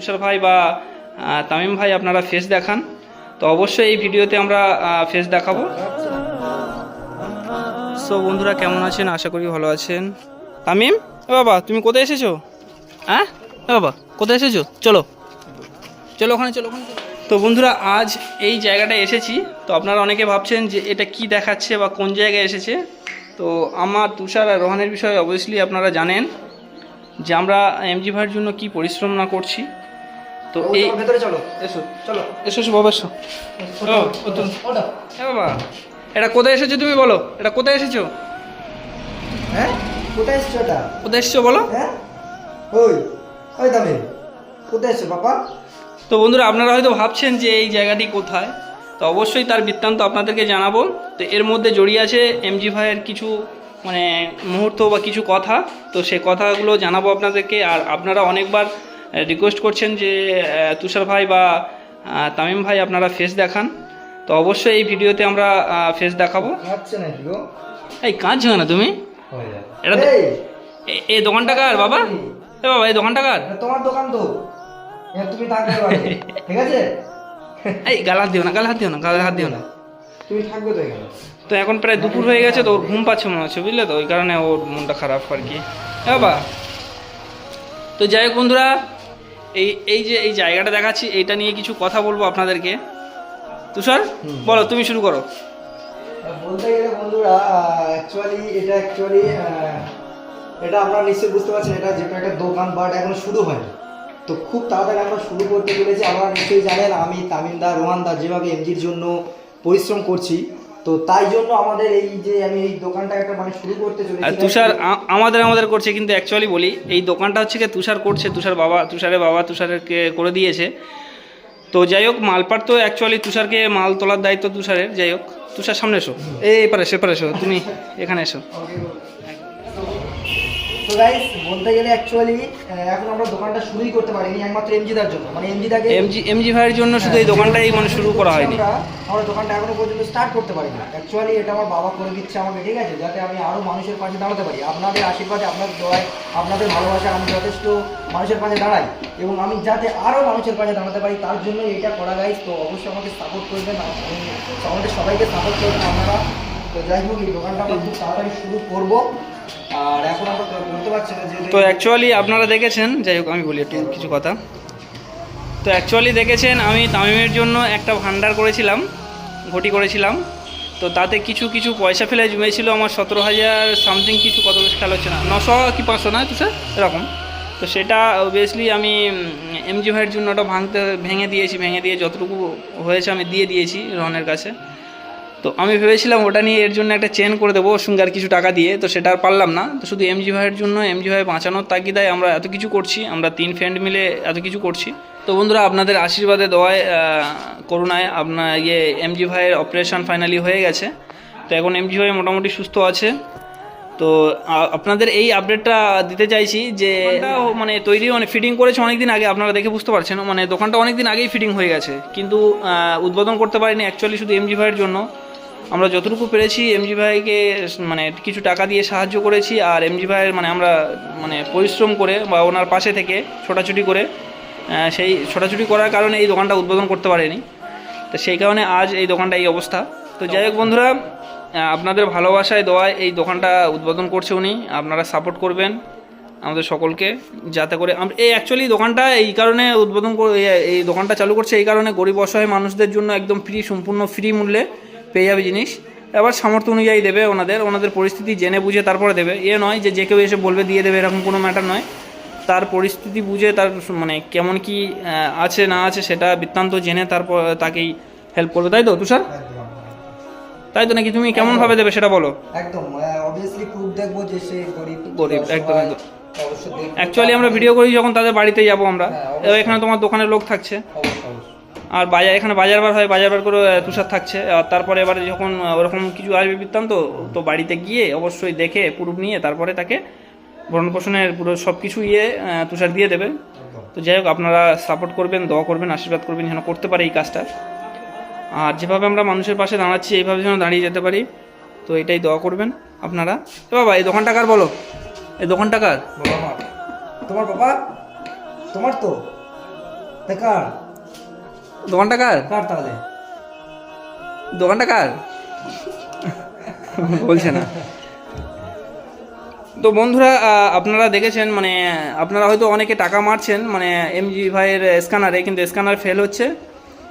তুষার ভাই বা তামিম ভাই আপনারা ফেস দেখান। তো অবশ্যই এই ভিডিওতে আমরা ফেস দেখাবো। সো বন্ধুরা কেমন আছেন? আশা করি ভালো আছেন। তামিম বাবা, তুমি কোথায় এসেছ? হ্যাঁ? বাবা, কোথায় এসেছ? চলো। চলো ওখানে চলো ওখানে। তো বন্ধুরা, আজ এই জায়গাটায় এসেছি। তো আপনারা অনেকে ভাবছেন যে এটা কি দেখাচ্ছে বা কোন জায়গায় এসেছে? তো আমার তুষার আর রোহানের বিষয়ে অবভিয়াসলি আপনারা জানেন যে আমরা এমজি ভাইয়ের জন্য কি পরিশ্রম না করছি। তো এই ভেতরে চলো। এসো। চলো। এসো এসো বাবা এসো। এ বাবা এটা কোথায় এসেছ তুমি বলো? এটা কোথায় এসেছ? হ্যাঁ? কোথায় এসছো এটা? কোথায় এসেছ বলো? হ্যাঁ? ওই ওই দামে কোথায় এসছো বাবা তো বন্ধুরা আপনারা হয়তো ভাবছেন যে এই জায়গাটি কোথায়। তো অবশ্যই তার বৃত্তান্ত আপনাদেরকে জানাব। তো এর মধ্যে জড়িয়ে আছে এমজি ভাইয়ের কিছু মানে মুহূর্ত বা কিছু কথা। তো সে কথাগুলো জানাব আপনাদেরকে। আর আপনারা অনেকবার রিকোয়েস্ট করছেন যে তুষার ভাই বা তামিম ভাই আপনারা ফেস দেখান। তো অবশ্যই এই ভিডিওতে আমরা ফেস দেখাবো। এই কাঁদছো না তুমি? এটা এই, দোকানটা কার বাবা? এ বাবা এই দোকানটা কার? তোমার দোকান তো। তুমি থাকবে ঠিক আছে? এই গাল হাত দিও না গাল হাত দিও না গাল হাত দিও না। তুমি থাকবে তো এখানে। তো এখন প্রায় দুপুর হয়ে গেছে তো ওর ঘুম পাচ্ছে মনে হচ্ছে বুঝলে তো? ওই কারণে ওর মনটা খারাপ আর কি। বাবা। তো যাই হোক বন্ধুরা এই এই যে এই জায়গাটা দেখাচ্ছি, এইটা নিয়ে কিছু কথা বলব আপনাদেরকে। তুষার, বলো, তুমি শুরু করো। বলতে গেলে বন্ধুরা অ্যাকচুয়ালি এটা অ্যাকচুয়ালি এটা আপনারা নিশ্চয়ই বুঝতে পারছেন, এটা যেটা একটা দোকান বাট এখনও শুরু হয়নি। তো খুব তাড়াতাড়ি আমরা শুরু করতে চলেছি। আপনারা নিশ্চয়ই জানেন, আমি তামিমদা, রোহানদা যেভাবে এমজির জন্য পরিশ্রম করছি তো তাই জন্য আমাদের এই যে আমি এই দোকানটা একটা মানে শুরু করতে চলেছি তুষার আমাদের আমাদের করছে কিন্তু অ্যাকচুয়ালি বলি এই দোকানটা হচ্ছে কি তুষার করছে তুষার বাবা তুষারের বাবা তুষারকে করে দিয়েছে। তো যাই হোক মালপাট তো অ্যাকচুয়ালি তুষারকে মাল তোলার দায়িত্ব তুষারের যাই হোক। তুষার সামনে এসো। এই পারে সে পারে এসো তুমি এখানে এসো। তো গাইস বলতে গেলে অ্যাকচুয়ালি এখন আমরা দোকানটা শুরুই করতে পারিনি একমাত্র এমজিদার জন্য। মানে এমজিদাকে এমজি এমজি ভাইয়ের জন্য শুধু এই দোকানটাই মানে শুরু করা হয়নি। আমরা দোকানটা এখনও পর্যন্ত স্টার্ট করতে পারি না অ্যাকচুয়ালি এটা আমার বাবা করে দিচ্ছে আমাকে ঠিক আছে? যাতে আমি আরও মানুষের পাশে দাঁড়াতে পারি। আপনাদের আশীর্বাদে আপনাদের দোয়ায় আপনাদের ভালোবাসায় আমি যথেষ্ট মানুষের পাশে দাঁড়াই। এবং আমি যাতে আরও মানুষের পাশে দাঁড়াতে পারি তার জন্য এটা করা গাইজ তো অবশ্যই আমাকে সাপোর্ট করবেন। আমি আমাদের সবাইকে সাপোর্ট করবেন আপনারা। তো যাই হোক এই দোকানটা আমরা খুব তাড়াতাড়ি শুরু করব। আর এখন আমরা বলতে পারছি না যে তো অ্যাকচুয়ালি আপনারা দেখেছেন, যাই হোক আমি বলি একটু কিছু কথা। তো অ্যাকচুয়ালি দেখেছেন, আমি তামিমের জন্য একটা ভান্ডার করেছিলাম, ঘটি করেছিলাম। তো তাতে কিছু কিছু পয়সা ফেলে জমেছিল আমার সতেরো হাজার সামথিং কিছু, কত বেশ খেয়াল হচ্ছে না। নশো কি পাঁচশো না, তো স্যার এরকম। তো সেটা অবভিয়াসলি আমি এমজি ভাইয়ের জন্য ওটা ভাঙতে, ভেঙে দিয়েছি, ভেঙে দিয়ে যতটুকু হয়েছে আমি দিয়ে দিয়েছি রহনের কাছে। তো আমি ভেবেছিলাম ওটা নিয়ে এর জন্য একটা চেন করে দেবো ওর সঙ্গে আর কিছু টাকা দিয়ে তো সেটা আর পারলাম না। তো শুধু এমজি ভাইয়ের জন্য এমজি ভাই বাঁচানোর তাগিদায় আমরা এত কিছু করছি আমরা তিন ফ্রেন্ড মিলে এত কিছু করছি। তো বন্ধুরা আপনাদের আশীর্বাদে দেওয়ায় আহ, করুণায় আপনার ইয়ে এমজি ভাইয়ের অপারেশন ফাইনালি হয়ে গেছে। তো এখন এমজি ভাই মোটামুটি সুস্থ আছে। তো আপনাদের এই আপডেটটা দিতে চাইছি যে মানে তৈরি মানে ফিটিং করেছে অনেক দিন আগে আপনারা দেখে বুঝতে পারছেন। মানে দোকানটা অনেক দিন আগেই ফিটিং হয়ে গেছে। কিন্তু উদ্বোধন করতে পারিনি অ্যাকচুয়ালি শুধু এমজি ভাইয়ের জন্য। আমরা যতটুকু পেরেছি এমজি ভাইকে মানে কিছু টাকা দিয়ে সাহায্য করেছি আর এমজি ভাইয়ের মানে আমরা মানে পরিশ্রম করে বা ওনার পাশে থেকে ছোটাছুটি করে সেই ছোটাছুটি করার কারণে এই দোকানটা উদ্বোধন করতে পারেনি। তো সেই কারণে আজ এই দোকানটা এই অবস্থা। তো যাই হোক বন্ধুরা আপনাদের ভালোবাসায়, দোয়ায় এই দোকানটা উদ্বোধন করছে উনি। আপনারা সাপোর্ট করবেন আমাদের সকলকে, যাতে করে এই অ্যাকচুয়ালি দোকানটা এই কারণে উদ্বোধন এই দোকানটা চালু করছে, এই কারণে গরিব অসহায় মানুষদের জন্য একদম ফ্রি সম্পূর্ণ ফ্রি মূল্যে পেয়ে যাবে জিনিস। এবার সামর্থ্য অনুযায়ী দেবে ওনাদের ওনাদের পরিস্থিতি জেনে বুঝে তারপরে দেবে। এ নয় যে যে কেউ এসে বলবে দিয়ে দেবে এরকম কোনো ম্যাটার নয়। তার পরিস্থিতি বুঝে তার মানে কেমন কি আছে না আছে সেটা বৃত্তান্ত জেনে তারপর তাকেই হেল্প করবে। তাই তো তুষার? তাই তো নাকি তুমি কেমন ভাবে দেবে সেটা বলো? একদম অবভিয়াসলি প্রুফ দেখব যে সে গরিব গরিব, একদম, একদম। অ্যাকচুয়ালি আমরা ভিডিও করি যখন তাদের বাড়িতে যাব আমরা। হ্যাঁ, এখানে তোমার দোকানের লোক থাকছে। আর বাজার, এখানে বাজার বার হয়, বাজার বার করে তুষার থাকছে। আর তারপরে এবারে যখন ওরকম কিছু আসবে বৃত্তান্ত, তো বাড়িতে গিয়ে অবশ্যই দেখে প্রুফ নিয়ে তারপরে তাকে ভরণ পোষণের পুরো সব কিছু ইয়ে তুষার দিয়ে দেবে তো যাই হোক, আপনারা সাপোর্ট করবেন, দোয়া করবেন, আশীর্বাদ করবেন, যেন করতে পারে এই কাজটা। আর যেভাবে আমরা মানুষের পাশে দাঁড়াচ্ছি, এইভাবে যেন দাঁড়িয়ে যেতে পারি, তো এটাই দোয়া করবেন আপনারা। এ বাবা, এই দোকানটা কার বলো? এই দোকানটা কার? তোমার বাবা? তোমার তো? দোকানটা কার? কার তাহলে? দোকানটা কার? বলছে না। তো বন্ধুরা আপনারা দেখেছেন মানে আপনারা হয়তো অনেকে টাকা মারছেন মানে এমজি ভাইয়ের স্ক্যানারে কিন্তু স্ক্যানার ফেল হচ্ছে।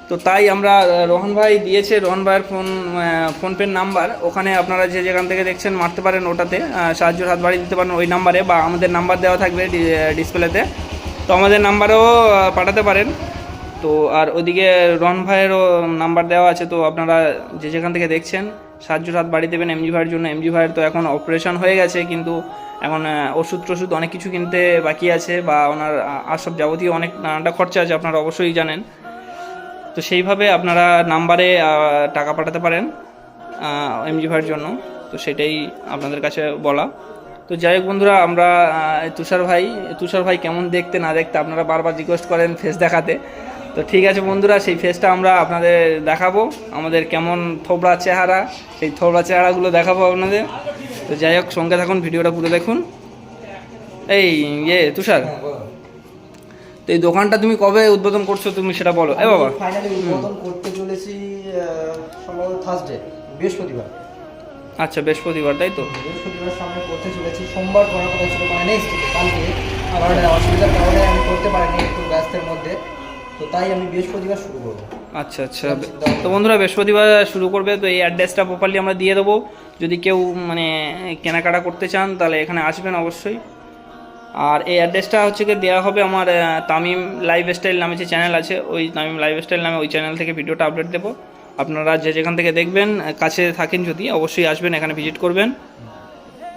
তো তাই আমরা রোহন ভাই দিয়েছে রোহন ভাইয়ের ফোন ফোনপের নাম্বার। ওখানে আপনারা যে যেখান থেকে দেখছেন মারতে পারেন ওটাতে সাহায্যের হাত বাড়িয়ে দিতে পারেন ওই নাম্বারে বা আমাদের নাম্বার দেওয়া থাকবে ডিসপ্লেতে তো আমাদের নাম্বারেও পাঠাতে পারেন। তো আর ওদিকে রন ভাইয়েরও নাম্বার দেওয়া আছে, তো আপনারা যে যেখান থেকে দেখছেন, সাহায্য হাত বাড়ি দেবেন এমজি ভাইয়ের জন্য। এমজি ভাইয়ের তো এখন অপারেশন হয়ে গেছে, কিন্তু এখন ওষুধ টষুধ অনেক কিছু কিনতে বাকি আছে বা ওনার আর সব যাবতীয় অনেক নানানটা খরচা আছে, আপনারা অবশ্যই জানেন। তো সেইভাবে আপনারা নাম্বারে টাকা পাঠাতে পারেন এমজি ভাইয়ের জন্য। তো সেটাই আপনাদের কাছে বলা। তো যাই হোক বন্ধুরা, আমরা তুষার ভাই তুষার ভাই কেমন দেখতে না দেখতে আপনারা বারবার রিকোয়েস্ট করেন ফেস দেখাতে। তো ঠিক আছে বন্ধুরা সেই ফেসটা আমরা আপনাদের দেখাবো। আমাদের কেমন থোবড়া চেহারা সেই থোবড়া চেহারাগুলো দেখাবো আপনাদের। তো যাই হোক সঙ্গে থাকুন ভিডিওটা পুরো দেখুন। এই ইয়ে তুষার। তো এই দোকানটা তুমি কবে উদ্বোধন করছ তুমি সেটা বলো। এ বাবা। ফাইনালি উদ্বোধন করতে চলেছি সম্ভবত থার্সডে বৃহস্পতিবার। আচ্ছা বৃহস্পতিবার তাই তো? বৃহস্পতিবার সামনে করতে চলেছি। সোমবার করার কথা ছিল মানে নেক্সট কালকে। আমার অসুবিধার কারণে আমি করতে পারিনি একটু ব্যস্তের মধ্যে। তো তাই আমি বৃহস্পতিবার শুরু করব। আচ্ছা আচ্ছা। তো বন্ধুরা বৃহস্পতিবার শুরু করবে তো এই অ্যাড্রেসটা প্রপারলি আমরা দিয়ে দেবো। যদি কেউ মানে কেনাকাটা করতে চান তাহলে এখানে আসবেন অবশ্যই। আর এই অ্যাড্রেসটা হচ্ছে কি দেওয়া হবে আমার তামিম লাইফ স্টাইল নামে যে চ্যানেল আছে ওই তামিম লাইফ স্টাইল নামে ওই চ্যানেল থেকে ভিডিওটা আপলোড দেবো। আপনারা যে যেখান থেকে দেখবেন কাছে থাকেন যদি অবশ্যই আসবেন এখানে ভিজিট করবেন।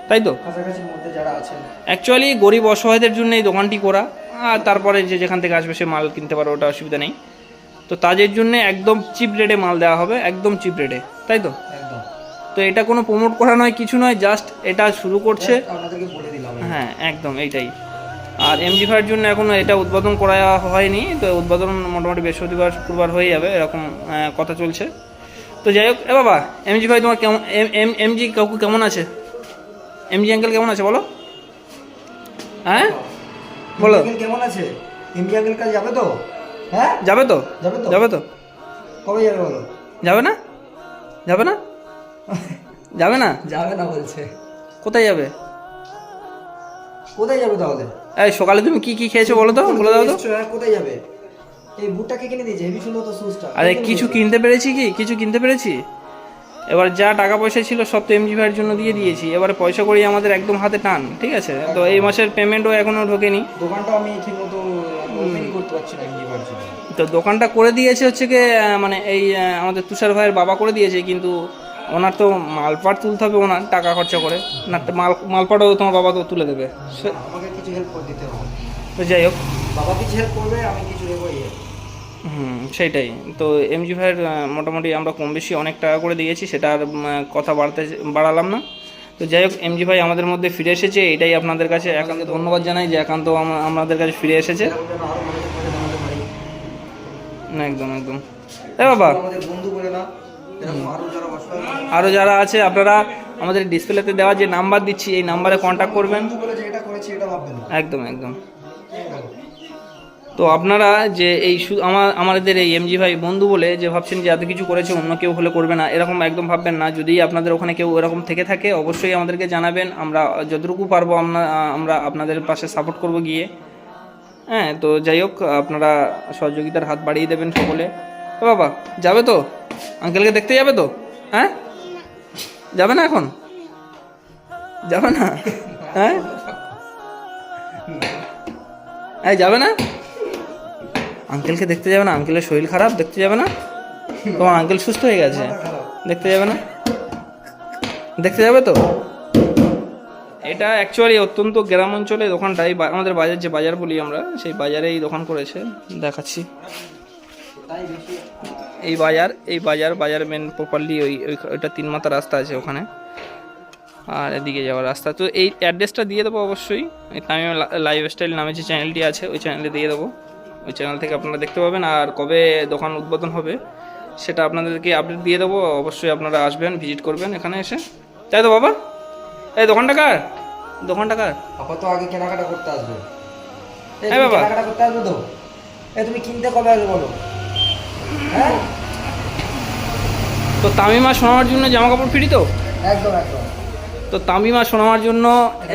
তাই তো? কাছাকাছির মধ্যে যারা আছেন। অ্যাকচুয়ালি গরিব অসহায়দের জন্য এই দোকানটি করা। আর তারপরে যে যেখান থেকে আসবে সে মাল কিনতে পারো ওটা অসুবিধা নেই। তো তাদের জন্য একদম চিপ রেটে মাল দেওয়া হবে একদম চিপ রেটে তাই তো? তো এটা কোনো প্রমোট করা নয় কিছু নয় জাস্ট এটা শুরু করছে। হ্যাঁ একদম এইটাই। আর এমজি ফাইয়ের জন্য এখনও এটা উদ্বোধন করা হয়নি তো উদ্বোধন মোটামুটি বৃহস্পতিবার শুক্রবার হয়ে যাবে এরকম কথা চলছে। তো যাই হোক এ বাবা এমজি ভাই তোমার কেমন এম এম এমজি কাকু কেমন আছে? এমজি আঙ্কেল কেমন আছে বলো? হ্যাঁ? বলো। কেমন আছে? আঙ্কেল কাজ যাবে তো? হ্যাঁ? যাবে তো। যাবে তো? যাবে তো। কবে যাবে বলো? যাবে না? যাবে না? যাবে না? যাবে না বলছে। কোথায় যাবে? কোথায় যাবে তাহলে? এই সকালে তুমি কি কি খেয়েছো বলো তো? বলে দাও তো। হ্যাঁ, কোথায় যাবে? এই বুটটা কে কিনে দিয়েছে? হেভি সুন্দর তো আরে কিছু কিনতে পেরেছি কি? কিছু কিনতে পেরেছি? এবার যা টাকা পয়সা ছিল সব তো এমজি ভাইয়ের জন্য দিয়ে দিয়েছি। এবারে পয়সা করি আমাদের একদম হাতে টান ঠিক আছে? তো এই মাসের পেমেন্টও এখনও ঢোকেনি। দোকানটা আমি ঠিক মতো করতে পারছি না এমজি পারছি না তো দোকানটা করে দিয়েছে হচ্ছে কি মানে এই আমাদের তুষার ভাইয়ের বাবা করে দিয়েছে কিন্তু ওনার তো মালপাট তুলতে হবে ওনার টাকা খরচা করে। না তো মাল মালপাটও তোমার বাবা তো তুলে দেবে। আমাকে কিছু হেল্প করে দিতে হবে। তো যাই হোক। বাবা কিছু হেল্প করবে আমি কিছু দেবো হুম সেটাই। তো এমজি ভাইয়ের মোটামুটি আমরা কম বেশি অনেক টাকা করে দিয়েছি সেটা আর কথা বাড়তে বাড়ালাম না। তো যাই হোক এমজি ভাই আমাদের মধ্যে ফিরে এসেছে এটাই আপনাদের কাছে একান্ত ধন্যবাদ জানাই যে একান্ত আমাদের কাছে ফিরে এসেছে। একদম একদম। এ বাবা। আরও যারা আছে আপনারা আমাদের ডিসপ্লেতে দেওয়া যে নাম্বার দিচ্ছি এই নাম্বারে কন্ট্যাক্ট করবেন। একদম একদম। তো আপনারা যে এই আমার, আমাদের এই এমজি ভাই বন্ধু বলে যে ভাবছেন যে এত কিছু করেছে, অন্য কেউ হলে করবে না, এরকম একদম ভাববেন না। যদি আপনাদের ওখানে কেউ এরকম থেকে থাকে, অবশ্যই আমাদেরকে জানাবেন। আমরা যতটুকু পারব আমরা আমরা আপনাদের পাশে সাপোর্ট করব গিয়ে। হ্যাঁ তো যাই হোক, আপনারা সহযোগিতার হাত বাড়িয়ে দেবেন সকলে। বাবা, যাবে তো? আঙ্কেলকে দেখতে যাবে তো? হ্যাঁ? যাবে না এখন? যাবে না? হ্যাঁ? যাবে না? আঙ্কেলকে দেখতে যাবে না, আঙ্কেলের শরীর খারাপ, দেখতে যাবে না? তোমার আঙ্কেল সুস্থ হয়ে গেছে, দেখতে যাবে না? দেখতে যাবে তো? এটা অ্যাকচুয়ালি অত্যন্ত গ্রাম অঞ্চলে দোকানটাই, বা- আমাদের বাজার যে বাজার বলি আমরা, সেই বাজারেই দোকান করেছে, দেখাচ্ছি। এই বাজার এই বাজার বাজার মেন প্রপারলি ওই ওই- ওইটা তিন মাথা রাস্তা আছে ওখানে। আর এদিকে যাওয়ার রাস্তা। তো এই অ্যাড্রেসটা দিয়ে দেবো অবশ্যই। এই তামিম লাইফ স্টাইল নামে যে চ্যানেলটি আছে, ওই চ্যানেলে দিয়ে দেবো। ওই চ্যানেল থেকে আপনারা দেখতে পাবেন। আর কবে দোকান উদ্বোধন হবে সেটা আপনাদেরকে আপডেট দিয়ে দেবো। অবশ্যই আপনারা আসবেন ভিজিট করবেন এখানে এসে। তাই তো বাবা? এই দোকানটা কার? দোকানটা কার? আপাতত আগে কেনাকাটা করতে আসবে। এই হ্যাঁ বাবা। কেনাকাটা করতে আসবে তো? এ তুমি কিনতে কবে আসবে বলো? হ্যাঁ? তো তামিমা সোনামার জন্য জামা কাপড় ফ্রি তো? একদম একদম। তো তামিমা সোনামার জন্য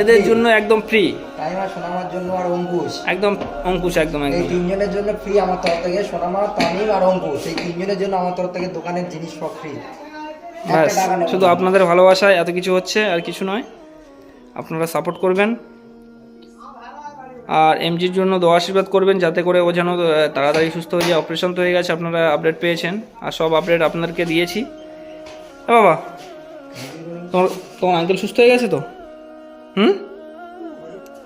এদের জন্য একদম ফ্রি তামিমা সোনামার জন্য আর অঙ্কুশ। একদম অঙ্কুশ একদম এই একদম তিনজনের জন্য ফ্রি আমার তরফ থেকে সোনামা তামিম আর অঙ্কুশ। এই তিনজনের জন্য আমার তরফ থেকে দোকানের জিনিস সব ফ্রি ব্যাস শুধু আপনাদের ভালোবাসায় এত কিছু হচ্ছে আর কিছু নয়। আপনারা সাপোর্ট করবেন। আর এমজির জন্য দোয়া আশীর্বাদ করবেন যাতে করে ও যেন তাড়াতাড়ি সুস্থ হয়ে যায় অপারেশন তো হয়ে গেছে আপনারা আপডেট পেয়েছেন। আর সব আপডেট আপনাদেরকে দিয়েছি। বাবা তোমার তোমার আঙ্কেল সুস্থ হয়ে গেছে তো? হুম?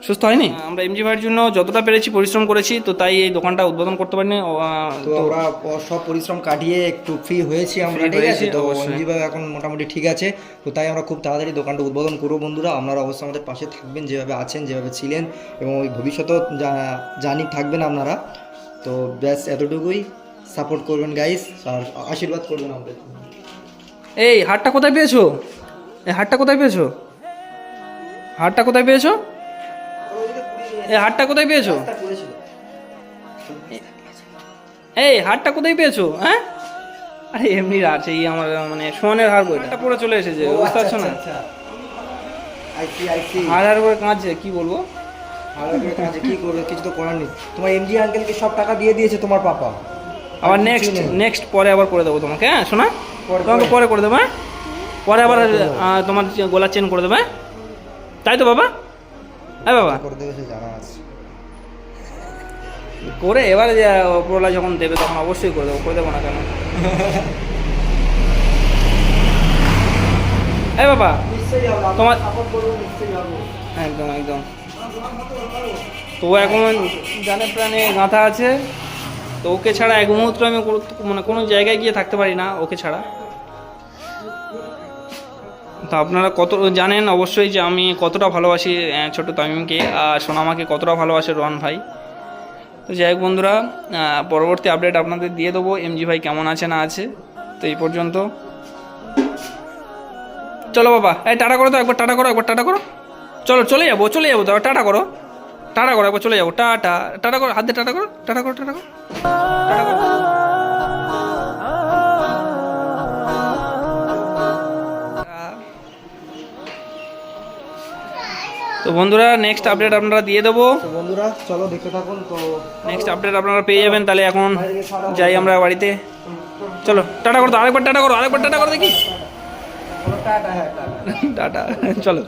সুস্থ হয়নি? আমরা এমজি ভাইয়ের জন্য যতটা পেরেছি পরিশ্রম করেছি তো তাই এই দোকানটা উদ্বোধন করতে পারিনি। তো আমরা প- সব পরিশ্রম কাটিয়ে একটু ফ্রি হয়েছি আমরা ঠিক আছে? তো অবশ্যই। অঞ্জিবা এখন মোটামুটি ঠিক আছে। তো তাই আমরা খুব তাড়াতাড়ি দোকানটা উদ্বোধন করব বন্ধুরা। আপনারা অবশ্যই আমাদের পাশে থাকবেন যেভাবে আছেন যেভাবে ছিলেন এবং ওই ভবিষ্যতেও জানি থাকবেন আপনারা। তো ব্যাস এতটুকুই সাপোর্ট করবেন গাইস আর আশীর্বাদ করবেন আমাদের। এই হাটটা কোথায় পেয়েছ? এই হাটটা কোথায় পেয়েছ? হাটটা কোথায় পেয়েছ? এই হাটটা কোথায় পেয়েছ? এই হাটটা কোথায় পেয়েছ? হ্যাঁ? আরে এমনি আছে এই আমার মানে সোনের হার বই হাটটা পরে চলে এসেছে বুঝতে পারছ না? হার হার করে কাঁদছে কি বলব? করে কাজে কি করবে কিছু তো করার নেই। তোমার এমজি আঙ্কেলকে সব টাকা দিয়ে দিয়েছে তোমার পাপা। আবার নেক্সট নেক্সট পরে আবার করে দেবো তোমাকে হ্যাঁ শোনা? তোমাকে। পরে করে দেবো হ্যাঁ? পরে আবার তোমার গোলার চেন করে দেবে হ্যাঁ? তাই তো বাবা? হ্যাঁ বাবা? করে এবারে যে ওপরওয়ালা যখন দেবে তখন অবশ্যই করে দেবো করে দেবো না কেন? এই বাবা? তোমার- একদম একদম। তো এখন জানে প্রাণে গাঁথা আছে তো ওকে ছাড়া এক মুহূর্ত আমি মানে কোনো জায়গায় গিয়ে থাকতে পারি না ওকে ছাড়া। তো আপনারা কত, জানেন অবশ্যই যে আমি কতটা ভালোবাসি ছোট তামিমকে। আর সোনামাকে কতটা ভালোবাসে রোহান ভাই। তো যাই হোক বন্ধুরা পরবর্তী আপডেট আপনাদের দিয়ে দেবো। এমজি ভাই কেমন আছে না আছে, তো এই পর্যন্ত। চলো বাবা, এই টাটা করো তো একবার টাটা করো, একবার টাটা করো। চলো, চলে যাব চলে যাব তো টাটা করো। টাটা করো, একবার চলে যাব। টাটা টাটা করো, হাত দিয়ে টাটা করো টাটা করো টাটা করো। টাটা করো। তো বন্ধুরা নেক্সট আপডেট আপনারা দিয়ে দেবো বন্ধুরা চলো দেখে থাকুন তো নেক্সট আপডেট আপনারা পেয়ে যাবেন তাহলে এখন যাই আমরা বাড়িতে চলো টাটা করতো আরেকবার টাটা করো আরেকবার টাটা করো দেখি টাটা চলো